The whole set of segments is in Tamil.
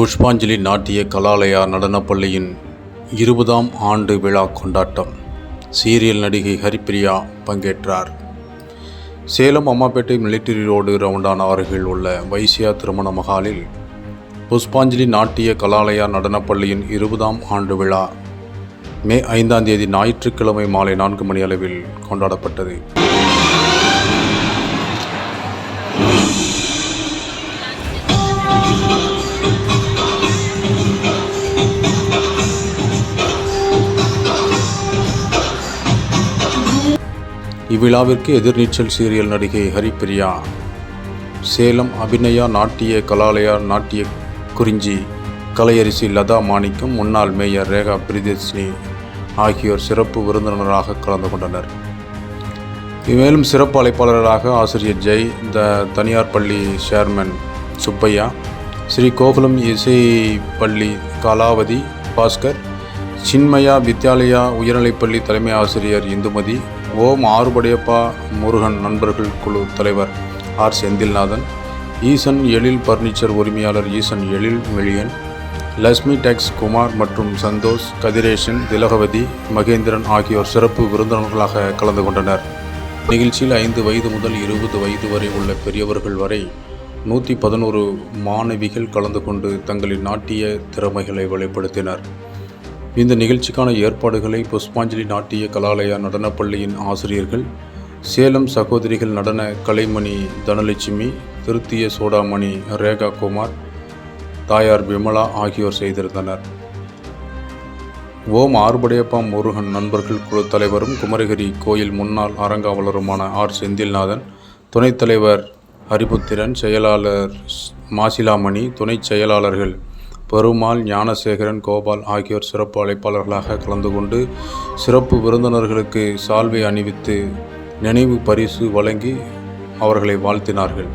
புஷ்பாஞ்சலி நாட்டிய கலாலயா நடனப்பள்ளியின் இருபதாம் ஆண்டு விழா கொண்டாட்டம். சீரியல் நடிகை ஹரிப்பிரியா பங்கேற்றார். சேலம் அம்மாப்பேட்டை மிலிட்டரி ரோடு ரவுண்டான அருகில் உள்ள வைசியா திருமண மகாலில் புஷ்பாஞ்சலி நாட்டிய கலாலயா நடனப்பள்ளியின் இருபதாம் ஆண்டு விழா மே ஐந்தாம் தேதி ஞாயிற்றுக்கிழமை மாலை நான்கு மணி அளவில் கொண்டாடப்பட்டது. இவ்விழாவிற்கு எதிர்நீச்சல் சீரியல் நடிகை ஹரிப்பிரியா சேலம் அபிநயா நாட்டிய கலாலயா நாட்டிய குறிஞ்சி கலையரிசி லதா மாணிக்கம் முன்னாள் மேயர் ரேகா பிரிதர்ஷினி ஆகியோர் சிறப்பு விருந்தினராக கலந்து கொண்டனர். மேலும் சிறப்பு அழைப்பாளராக ஆசிரியர் ஜெய் த தனியார் பள்ளி சேர்மன் சுப்பையா ஸ்ரீ கோகுலம் இசை பள்ளி கலாவதி பாஸ்கர் சின்மயா வித்யாலயா உயர்நிலைப்பள்ளி தலைமை ஆசிரியர் இந்துமதி ஓம் ஆறுபடையப்பா முருகன் நண்பர்கள் குழு தலைவர் ஆர். செந்தில்நாதன் ஈசன் எழில் பர்னிச்சர் உரிமையாளர் ஈசன் எழில் வெளியன் லக்ஷ்மி டெக்ஸ் குமார் மற்றும் சந்தோஷ் கதிரேஷன் திலகவதி மகேந்திரன் ஆகியோர் சிறப்பு விருந்தினர்களாக கலந்து கொண்டனர். நிகழ்ச்சியில் ஐந்து வயது முதல் இருபது வயது வரை உள்ள பெரியவர்கள் வரை நூற்றி பதினோரு மாணவிகள் கலந்து கொண்டு தங்களின் நாட்டிய திறமைகளை வெளிப்படுத்தினர். இந்த நிகழ்ச்சிக்கான ஏற்பாடுகளை புஷ்பாஞ்சலி நாட்டிய கலாலயா நடனப்பள்ளியின் ஆசிரியர்கள் சேலம் சகோதரிகள் நடன கலைமணி தனலட்சுமி திருத்திய சோடாமணி ரேகா குமார் தாயார் விமலா ஆகியோர் செய்திருந்தனர். ஓம் ஆர்படையப்பா முருகன் நண்பர்கள் குழு தலைவரும் குமரகிரி கோயில் முன்னாள் அறங்காவலருமான ஆர். செந்தில்நாதன் துணைத் தலைவர் ஹரிபுத்திரன் செயலாளர் மாசிலாமணி துணைச் செயலாளர்கள் பெருமாள் ஞானசேகரன் கோபால் ஆகியோர் சிறப்பு அழைப்பாளர்களாக கலந்து கொண்டு சிறப்பு விருந்தினர்களுக்கு சால்வை அணிவித்து நினைவு பரிசு வழங்கி அவர்களை வாழ்த்தினார்கள்.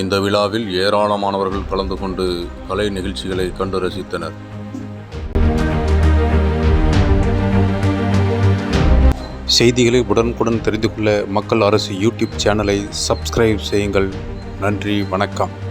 இந்த விழாவில் ஏராளமானவர்கள் கலந்து கொண்டு கலை நிகழ்ச்சிகளை கண்டு ரசித்தனர். செய்திகளை உடனுக்குடன் தெரிந்து கொள்ள மக்கள் அரசு யூடியூப் சேனலை சப்ஸ்கிரைப் செய்யுங்கள். நன்றி வணக்கம்.